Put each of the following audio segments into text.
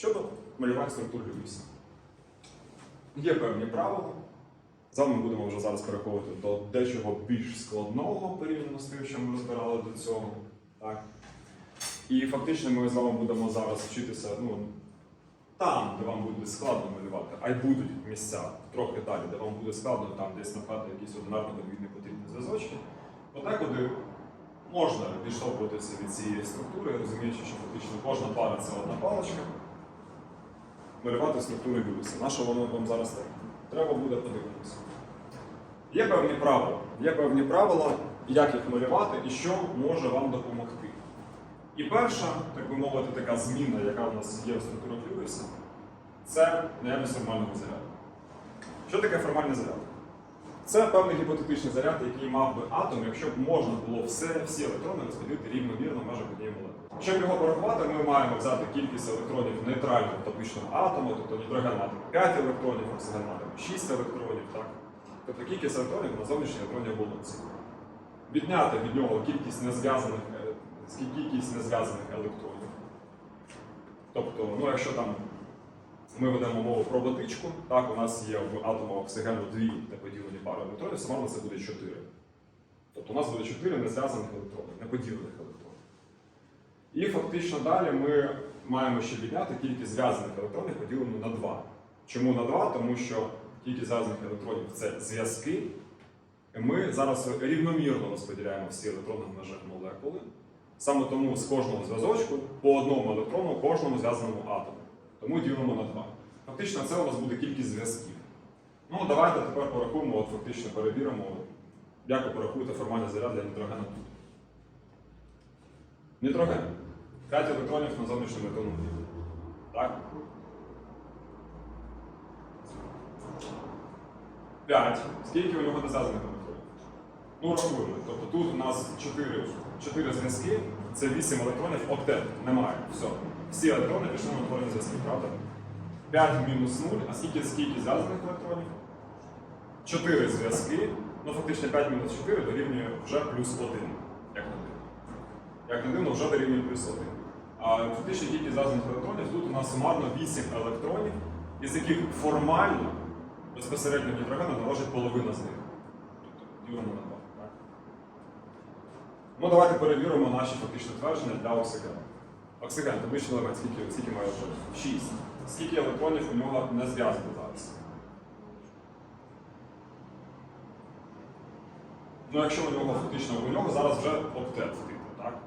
щодо малювання структур Льюіса. Є певні правила. З вами ми будемо вже зараз переходити до дечого більш складного порівняно з тим, що ми розбирали до цього. Так? І фактично ми з вами будемо зараз вчитися ну, там, де вам буде складно малювати, а й будуть місця трохи далі, де вам буде складно там десь напхати якісь одинарно подвійні потрібні зв'язочки. Отекуди можна відштовхуватися від цієї структури, розуміючи, що фактично кожна пара це одна паличка. Малювати структури Льюіса. На що воно вам зараз треба? Треба буде подивитися. Є певні правила. Є певні правила, як їх малювати і що може вам допомогти. І перша, так би мовити, така зміна, яка в нас є в структурах Льюіса, це наявність формального заряду. Що таке формальний заряд? Це певний гіпотетичний заряд, який мав би атом, якщо б можна було все, всі електрони розподілити рівномірно в межах однієї молекули. Щоб його порахувати, ми маємо взяти кількість електронів нейтрального топичного атому, тобто нітроген атом 5 електронів, оксиген атом 6 електронів, так? Тобто кількість електронів на зовнішній електронній оболонці. Відняти від нього кількість незв'язаних, е, кількість незв'язаних електронів. Тобто, ну якщо там ми ведемо мову про водичку, так, у нас є в атому оксигену дві неподілені пари електронів, сумарно це буде 4. Тобто у нас буде 4 незв'язаних електронів, неподілених електронів. І фактично далі ми маємо ще відняти кількість зв'язаних електронів поділену на 2. Чому на 2? Тому що кількість зв'язаних електронів це зв'язки. Ми зараз рівномірно розподіляємо всі електрони в межах молекули. Саме тому з кожного зв'язочку по одному електрону кожному зв'язаному атому. Тому ділимо на 2. Фактично, це у нас буде кількість зв'язків. Ну, давайте тепер порахуємо, от фактично перевіримо, як ви порахуєте формальний заряд для нітрогена тут. Нітроген. 5 електронів на зовнішньому електронному. Так? 5. Скільки у нього незв'язаних електронів? Ну, рахуємо. Тобто тут у нас 4, 4 зв'язки, це 8 електронів, октет. Немає. Все. Всі електрони пішли на утворення зв'язків, правда? 5 мінус 0, а скільки, скільки зв'язаних електронів? 4 зв'язки. Ну, фактично 5 мінус 4 дорівнює вже плюс 1, як на дивно. Як не дивно, вже дорівнює плюс 1. А фактично кількість зв'язаних електронів тут у нас сумарно 8 електронів, із яких формально безпосередньо нітрогену належить половина з них. Тобто ділимо на 2. Так? Ну, давайте перевіримо наші фактично твердження для оксигену. Оксиген, табличний елемент, скільки, скільки має електронів? 6. Скільки електронів у нього не зв'язано зараз? Ну, якщо у нього фактично у нього зараз вже октет, типу, так?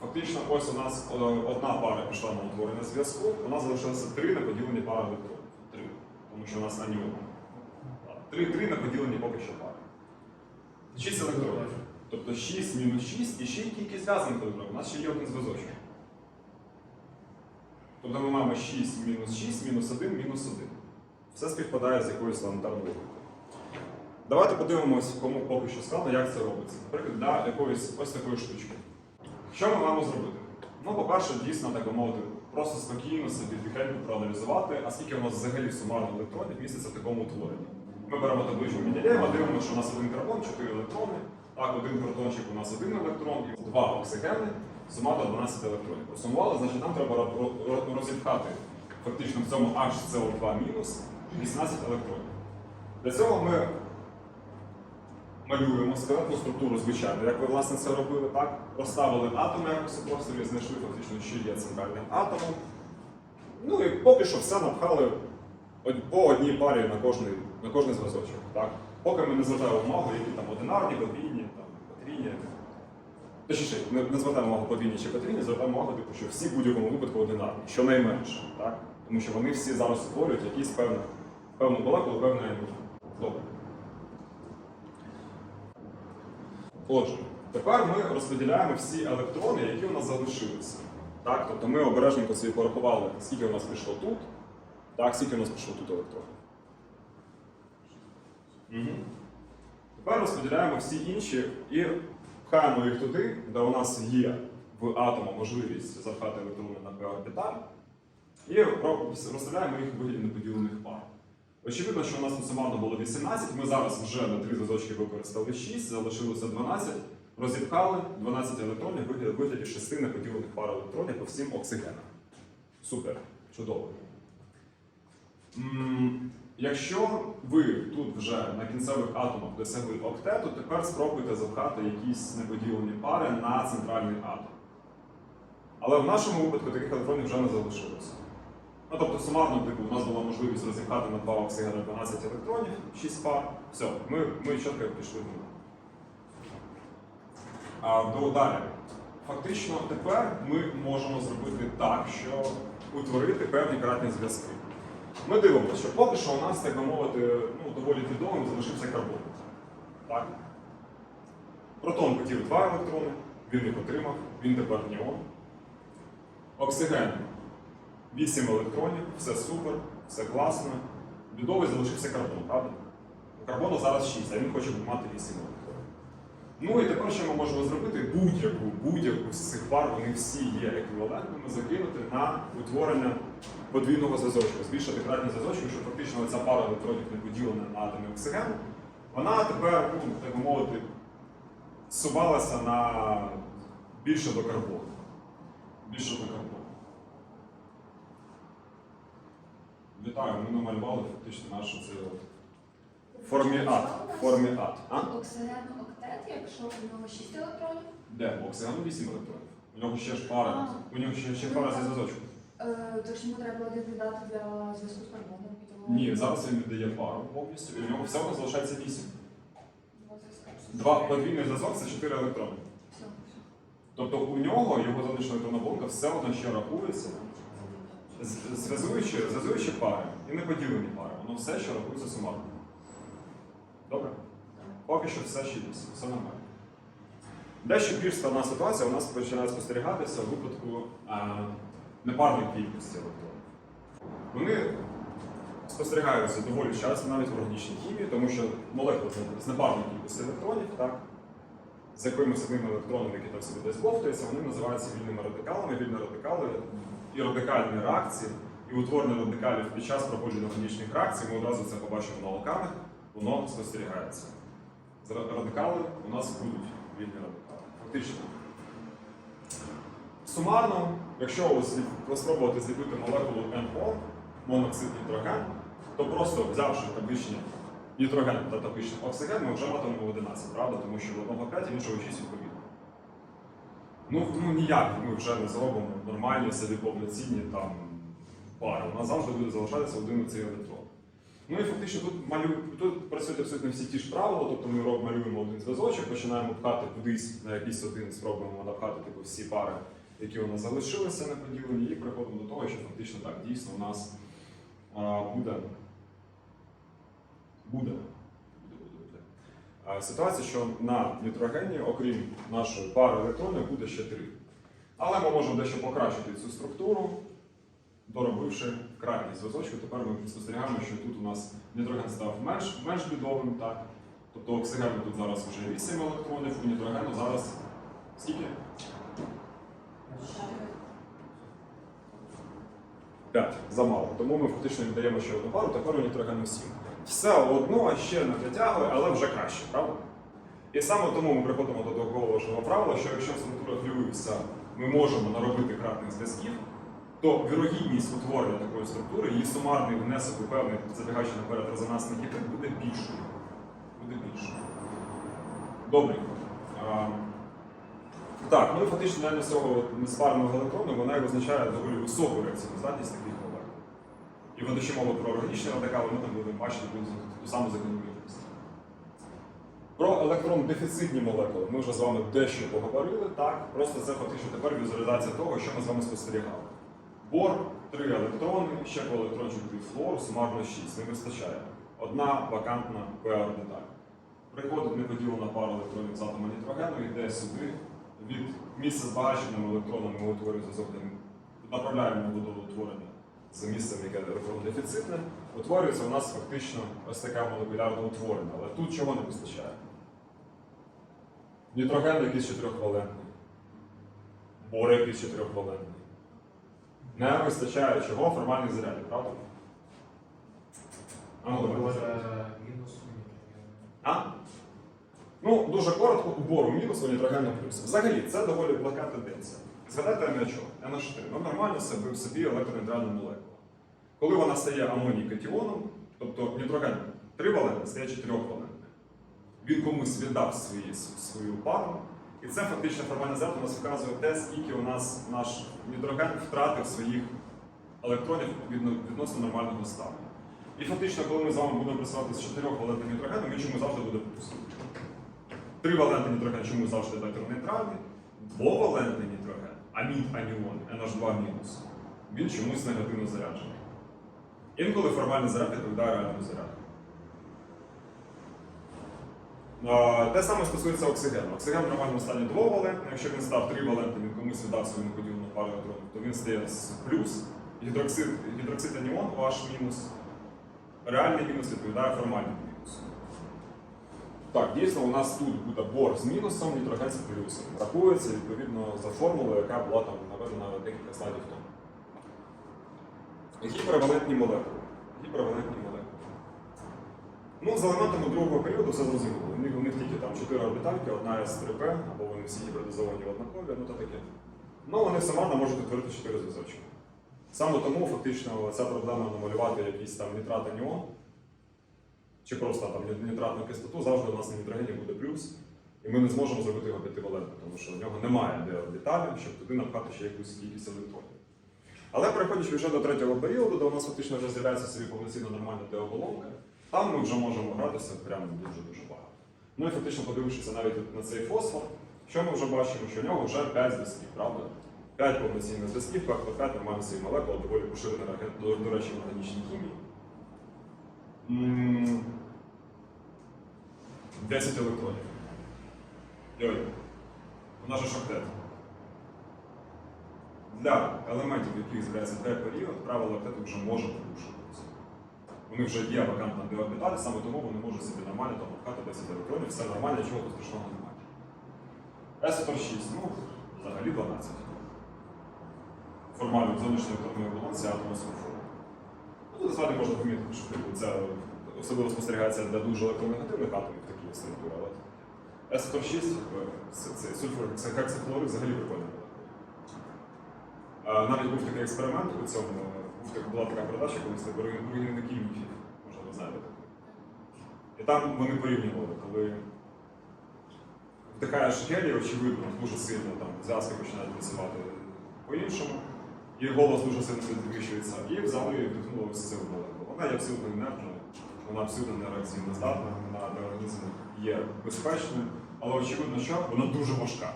Фактично, ось у нас е, одна пара пішла на утворення зв'язку, у нас залишилося три неподілені пари електронів. Три. Тому що у нас аніон. Три, три неподілені поки що пари. 6 електронів. Тобто 6 мінус 6 і ще й кількість зв'язаних електронів. У нас ще є один зв'язочок. Тобто ми маємо 6 мінус 6, мінус 1, мінус 1. Все співпадає з якоюсь елементарною логікою. Давайте подивимось, кому поки що складно, як це робиться. Наприклад, для якоїсь ось такої штучки. Що ми маємо зробити? Ну, по-перше, дійсно, так би мовити, просто спокійно собі тихенько проаналізувати, а скільки у нас взагалі сумарно електронів міститься в такому утворенні. Ми беремо табличку Менделєєва, дивимося, що у нас один карбон, 4 електрони, так, один протончик у нас один електрон, і два оксигени, сумарно 12 електронів. Просумували, значить нам треба ро- ро- ро- розіпхати фактично в цьому HCO2 мінус 18 електронів. Для цього ми малюємо скелетну структуру, звичайно, як ви власне це робили, так? Розставили атоми якось у просторі, знайшли фактично, що є центральним атомом. Ну і поки що все напхали по одній парі на кожний, на кожний зв'язочок. Так? Поки ми не звертаємо увагу, які там одинарні, подвійні, потрійні. Точніше, не, не звертаємо увагу подвійні чи потрійні, звертаємо увагу, типу, що всі в будь-якому випадку одинарні, щонайменше. Так? Тому що вони всі зараз утворюють якісь певну, певну молекулу, певне аніон. Добре. Отже, тепер ми розподіляємо всі електрони, які у нас залишилися. Так? Тобто ми обережненько собі порахували, скільки у нас пішло тут, так, скільки у нас пішло тут електронів. Угу. Тепер розподіляємо всі інші і пхаємо їх туди, де у нас є в атому можливість запхати електрони на p-орбіталь, і розставляємо їх у вигляді неподілених пар. Очевидно, що у нас сумарно було 18, ми зараз вже на три зв'язочки використали 6, залишилося 12, розіпхали 12 електронів вигляді- вигляді 6 неподілених пар електронів по всім оксигенам. Супер. Чудово. Якщо ви тут вже на кінцевих атомах досягли октету, тепер спробуйте запхати якісь неподілені пари на центральний атом. Але в нашому випадку таких електронів вже не залишилося. Ну, тобто, сумарно, типу, у нас була можливість розіпхати на два оксигени 12 електронів, 6 пар. Все, ми, ми чітко пішли в. До далі. Фактично, тепер ми можемо зробити так, що утворити певні кратні зв'язки. Ми дивимося, що поки що у нас, так би мовити, ну, доволі відомим залишився карбон. Так? Протон хотів два електрони, він їх отримав, він тепер неон. Оксиген 8 електронів, все супер, все класно. Бідовий залишився карбон, правда? У карбону зараз 6, а він хоче мати 8 електронів. Ну і тепер що ми можемо зробити? Будь-яку, будь-яку з цих пар, вони всі є еквівалентними, закинути на утворення подвійного зв'язочку, збільшити кратність зв'язочку, що фактично ця пара електронів не поділена на атоми оксигену. Вона тепер, ну, так би мовити, сувалася на більше до карбону. Більше до карбону. Вітаю, ми намалювали фактично нашу це от форміат. Форміат. А? Якщо у нього 6 електронів. Де? У оксигену 8 електронів. У нього ще ж пара. У нього ще, ще пара зі зв'язочком. Е, Тож йому треба один додати для зв'язку з карбоном. і тому- Ні, зараз він віддає пару повністю, і у нього всього залишається 8. Два зв'язки. Два подвійний зв'язок це 4 електрони. Все, все. Тобто у нього його залишена електронна блока все одно ще рахується. З- Зв'язуючі, зв'язуючі пари і неподілені пари. Воно все ще рахується сумарно. Добре? Поки що все ще 8, все нормально. Дещо більш складна ситуація у нас починає спостерігатися у випадку а, непарної кількості електронів. Вони спостерігаються доволі часто навіть в органічній хімії, тому що молекули з непарної кількості електронів, так, з якимись одними електронами, які там собі десь бовтаються, вони називаються вільними радикалами. Вільні радикали і радикальні реакції, і утворення радикалів під час проходження органічних реакцій. Ми одразу це побачимо на локанах, воно спостерігається. Радикали у нас будуть вільні радикали. Фактично. Сумарно, якщо ось спробувати зліпити молекулу НО, моноксид нітроген, то просто взявши табличні нітроген та табличний оксиген, ми вже матимемо 11, правда? Тому що в одного 5, іншого 6 відповідно. Ну, ну ніяк ми вже не зробимо нормальні собі повноцінні там пари. У нас завжди буде залишатися один цей електрон. Ну і фактично тут малю... тут працюють абсолютно всі ті ж правила, тобто ми роб- малюємо один зв'язочок, починаємо пхати кудись на якийсь один, спробуємо напхати типу, всі пари, які у нас залишилися неподілені, і приходимо до того, що фактично так, дійсно у нас а, буде. Буде. Ситуація, що на нітрогені, окрім нашої пари електронів, буде ще три. Але ми можемо дещо покращити цю структуру, доробивши кратність зв'язочку. Тепер ми спостерігаємо, що тут у нас нітроген став менш, менш бідовим, так? Тобто оксигену тут зараз вже 8 електронів, у нітрогену зараз скільки? 5. Замало. Тому ми фактично віддаємо ще одну пару, тепер у нітрогену 7. Все одно ще не притягує, але вже краще, правда? І саме тому ми приходимо до важливого правила, що якщо в структурах Льюіса ми можемо наробити кратних зв'язків, то вірогідність утворення такої структури, її сумарний внесок у певний забігаючи наперед резонансний гібрид буде більшою. Буде більшою. Добре. А, так, ну і фактично реально цього неспарного електрону вона визначає доволі високу реакційну здатність таких молекул. І ведучи мову про органічні радикали, ми там будемо бачити ту саму закономірність. Про електрон-дефіцитні молекули ми вже з вами дещо поговорили, так? Просто це фактично тепер візуалізація того, що ми з вами спостерігали. Бор, три електрони, ще по електрончику від флору, сумарно 6. Не вистачає. Одна вакантна pr деталь. Приходить неподілена пара електронів з атома нітрогену, йде сюди. Від місця збагаченими електронами ми утворюємо зв'язок, направляємо до утворення за місцем, яке електронно-дефіцитне. Утворюється у нас фактично ось таке молекулярне утворення. Але тут чого не вистачає? Нітроген якийсь чотирьохвалентний. Бор якийсь чотирьохвалентний. Не вистачає чого формальних зарядів, правда? А ну, давай. А? Ну, дуже коротко, у бору мінус, у нітрогену плюс. Взагалі, це доволі блага тенденція. Згадайте аміачок, NH3. Ну нормально себе в собі електронейтральну молекулу. Коли вона стає амоній катіоном, тобто нітроген тривалентний стає чотирьохвалентний. Він комусь віддав свої, свою пару, і це фактично формальний заряд у нас вказує те, скільки у нас наш нітроген втратив своїх електронів відносно нормального стану. І фактично, коли ми з вами будемо працювати з чотирьохвалентним нітрогеном, він чомусь завжди буде плюс. Тривалентний нітроген чомусь завжди електронейтральний, двовалентний нітроген, амід аніон, NH2 мінус, він чомусь негативно заряджений. Інколи формальний заряд відповідає реальному заряду. А, Те саме стосується оксигену. Оксиген в нормальному стані двовалентний, якщо він став тривалентним, він комусь віддав свою неподільну пару електронів, то він стає з плюс. Гідроксид, гідроксид аніон OH мінус. Реальний мінус відповідає формальному мінусу. Так, дійсно, у нас тут буде бор з мінусом, нітроген з плюсом. Рахується відповідно за формулою, яка була там наведена декілька слайдів тому. Гіпервалентні молекули. Гіпервалентні. Ну, з елементами другого періоду все зрозуміло. У них, у них тільки там 4 орбітальки, одна С3П, або вони всі гібридизовані однакові, ну то таке. Ну, вони сама можуть утворити 4 зв'язочки. Саме тому фактично ця проблема намалювати якийсь там нітрат аніон, чи просто там нітратну кислоту, завжди у нас на нітрогені буде плюс, і ми не зможемо зробити його п'ятивалентним, тому що в нього немає де орбіталі, щоб туди напхати ще якусь кількість електронів. Але переходячи вже до третього періоду, де у нас фактично вже з'являється собі повноцінно нормальна Т-оболонка, там ми вже можемо гратися прямо дуже-дуже багато. Ну і фактично подивившися навіть на цей фосфор, що ми вже бачимо, що в нього вже 5 зв'язків, правда? 5 повноцінних зв'язків, тобто 5 нормально собі молекул, доволі поширена до, до речі, в органічній хімії. 10 електронів. Йой, нас же шахтет. Для елементів, в яких з'являється Т-період, правило лактету вже може порушуватися. Вони вже є вакантна деорбіталі, саме тому вони можуть собі нормально там пхати 10 електронів, все нормально, нічого тут страшного немає. С-6, ну, взагалі 12. Формально зовнішньої електронної балансі атома сульфуру. Ну, насправді можна помітити, що типу, це особливо спостерігається для дуже електронегативних атомів такі структури, але С-6, цей сульфур гексахлорид взагалі прикольний. Навіть був такий експеримент у цьому, був була така передача, колись на руйнівники міфів, може ви знаєте. І там вони порівнювали, коли вдихаєш гелій, очевидно, дуже сильно там зв'язки починають працювати по-іншому, і голос дуже сильно підвищується, і взяли і вдихнули ось цю молекулу. Вона є абсолютно інертною, вона абсолютно не реакційно здатна, вона для організму є безпечною, але очевидно, що вона дуже важка.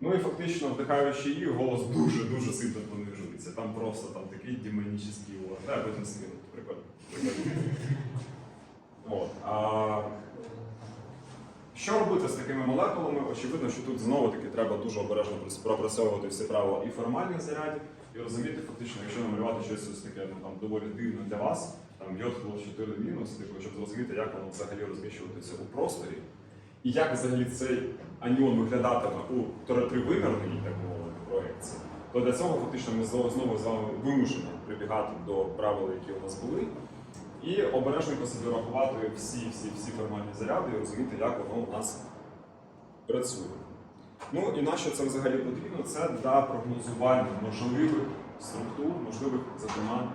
Ну і фактично, вдихаючи її, голос дуже-дуже сильно понижується. Там просто там такий демонічний голос. Да, потім скину. Прикольно. А... Що робити з такими молекулами? Очевидно, що тут знову-таки треба дуже обережно пропрацьовувати всі правила і формальних зарядів, і розуміти, фактично, якщо намалювати щось ось таке ну, там, доволі дивне для вас, там йод 4 мінус, типу, щоб зрозуміти, як воно взагалі розміщуватися у просторі, і як взагалі цей аніон виглядатиме у тривимірній так мовити проекції, то для цього фактично ми знову з вами вимушені прибігати до правил, які у нас були, і обережненько собі рахувати всі, всі, всі формальні заряди і розуміти, як воно у нас працює. Ну і на що це взагалі потрібно? Це для прогнозування можливих структур, можливих, зокрема,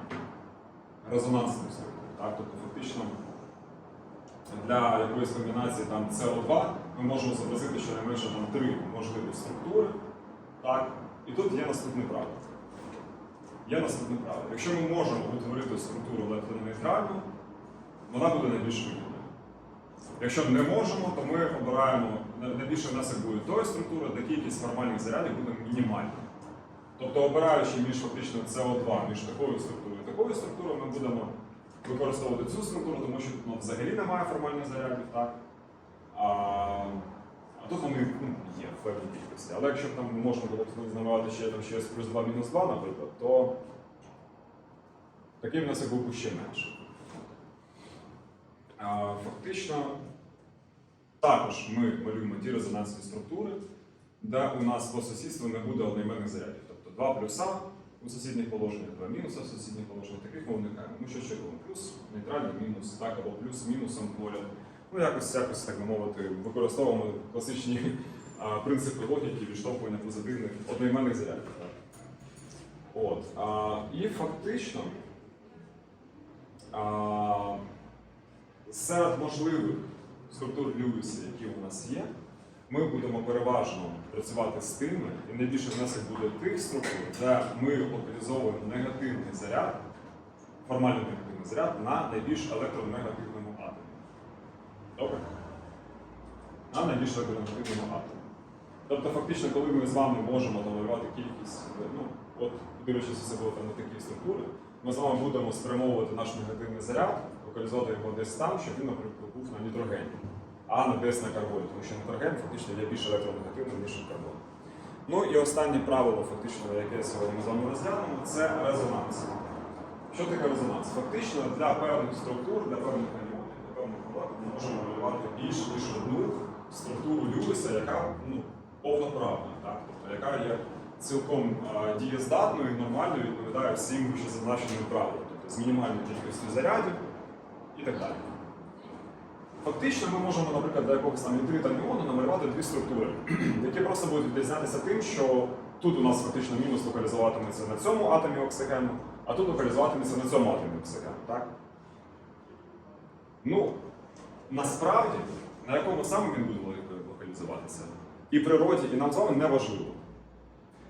резонансних структур. Так? Тобто, фактично, для якоїсь комбінації там CO2 ми можемо зобразити щонайменше там три можливі структури. Так? І тут є наступне правило. Є наступне правило. Якщо ми можемо утворити структуру електронейтральну, вона буде найбільш вигідною. Якщо не можемо, то ми обираємо найбільше внесок буде тої структури, де кількість формальних зарядів буде мінімальна. Тобто, обираючи між фактично CO2, між такою структурою і такою структурою, ми будемо використовувати цю структуру, тому що ну, взагалі немає формальних зарядів, так? А, а тут вони ну, є в певній кількості. Але якщо б там можна було б знамувати ще там ще плюс 2 мінус 2, наприклад, то такий внесок був би ще менший. А, Фактично, також ми малюємо ті резонансні структури, де у нас по сусідству не буде одноіменних зарядів. Тобто два плюса у сусідніх положеннях, два мінуса в сусідніх положеннях, таких ми уникаємо. Ми що робимо? Плюс, нейтральний мінус, так, або плюс мінусом поряд. Ну, якось, якось, так би мовити, використовуємо класичні а, принципи логіки відштовхування позитивних одноіменних зарядів. Так? От. А, і фактично а, серед можливих структур Льюіса, які у нас є, ми будемо переважно працювати з тими, і найбільше внесок буде тих структур, де ми локалізовуємо негативний заряд, формально негативний заряд на найбільш електронегативному атомі. Добре? На найбільш електронегативному атомі. Тобто, фактично, коли ми з вами можемо намалювати кількість, ну, от дивлячись особливо на такі структури, ми з вами будемо спрямовувати наш негативний заряд, локалізувати його десь там, щоб він, наприклад, був на нітрогені, а не карбоні, тому що нітроген фактично є більш електронегативним, ніж карбон. Ну і останнє правило, фактично, яке сьогодні ми з вами розглянемо, це резонанс. Що таке резонанс? Фактично для певних структур, для певних айонів, для певних молекул ми можемо малювати більш ніж одну структуру Льюіса, яка ну, повноправна, так? тобто, яка є цілком а, дієздатною і нормально відповідає всім вищезазначеним правилам, тобто з мінімальною кількістю зарядів і так далі. Фактично, ми можемо, наприклад, для якогось там нітрит аніону намалювати дві структури, які просто будуть відрізнятися тим, що тут у нас фактично мінус локалізуватиметься на цьому атомі оксигену, а тут локалізуватиметься на цьому атомі оксигену. Так? Ну, насправді, на якому саме він буде локалізуватися, і природі, і нам з вами не важливо.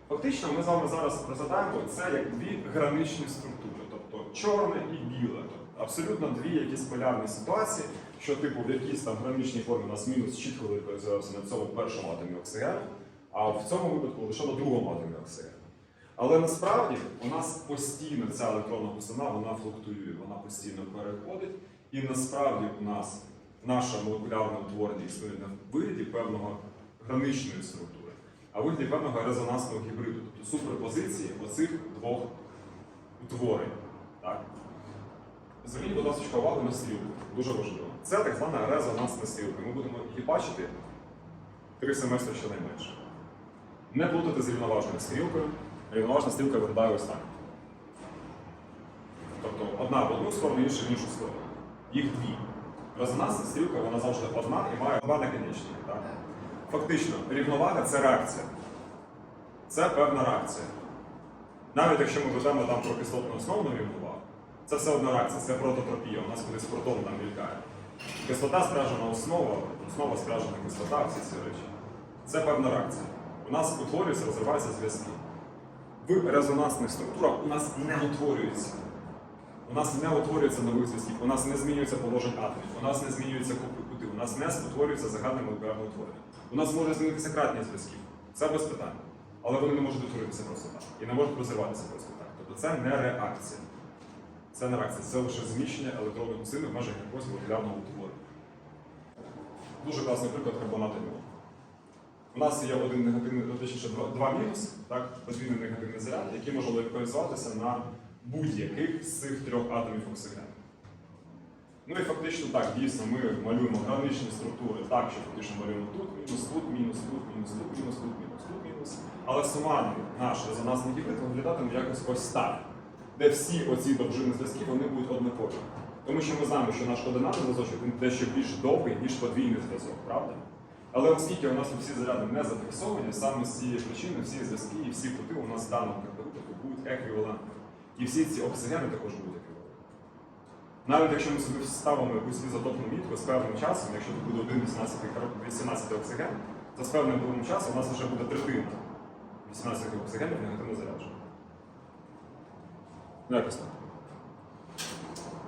Фактично, ми з вами зараз розглядаємо це як дві граничні структури, тобто чорне і біле. Абсолютно дві якісь полярні ситуації, що типу в якійсь там граничній формі у нас мінус чітко локалізувався на цьому першому атомі оксигену, а в цьому випадку лише на другому атомі оксигену. Але насправді у нас постійно ця електронна густина вона флуктуює, вона постійно переходить, і насправді у нас наша молекулярна утворення існує в вигляді певного граничної структури, а вигляді певного резонансного гібриду, тобто суперпозиції оцих двох утворень. Так? Зверніть, будь ласка, увагу на стрілку, дуже важливо. Це так звана резонансна стрілка. Ми будемо її бачити три семестри щонайменше. Не плутати з рівноважною стрілкою. Рівноважна стрілка виглядає ось так. Тобто одна в одну сторону, інша в іншу сторону. Їх дві. Резонансна стрілка вона завжди одна і має два наконечники. Фактично, рівновага це реакція. Це певна реакція. Навіть якщо ми ведемо там про кислотну основну рівновагу, це все одна реакція, це прототропія, у нас кудись протон там мількає. Кислота спряжена основа, основа спряжена кислота, всі ці речі. Це певна реакція. У нас утворюються, розриваються зв'язки. В резонансних структурах у нас не утворюється. У нас не утворюється нових зв'язків, у нас не змінюється положення атомів, у нас не змінюються кути, у нас не утворюється загальне молекулярне утворення. У нас може змінитися кратність зв'язків. Це без питань. Але вони не можуть утворитися просто так. І не можуть розриватися просто так. Тобто це не реакція. Це не реакція, це лише зміщення електронних гусини в межах якогось молекулярного утворення. Дуже класний приклад карбонату іону. У нас є один негативний, ну, точніше, два мінус, так, подвійний негативний заряд, який може локалізуватися на будь-яких з цих трьох атомів оксигену. Ну і фактично так, дійсно, ми малюємо граничні структури так, що фактично малюємо тут мінус, тут мінус, тут мінус, тут мінус, тут мінус, тут мінус. Але сумарний наш резонансний гібрид виглядатиме якось ось так, де всі оці довжини зв'язків вони будуть однакові. Тому що ми знаємо, що наш одинарний зв'язочок він дещо більш довгий, ніж подвійний зв'язок, правда? Але оскільки у нас всі заряди не зафіксовані, саме з цієї причини всі зв'язки і всі кути у нас в даному випадку будуть еквівалентними. І всі ці оксигени також будуть еквівалентні. Навіть якщо ми собі ставимо якусь ізотопну мітку з певним часом, якщо тут буде 1 18, 18 оксиген, то з певним певним часом у нас вже буде третина 18 оксигенів негативно заряджена. Ну, Якось так.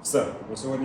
Все, на сьогодні.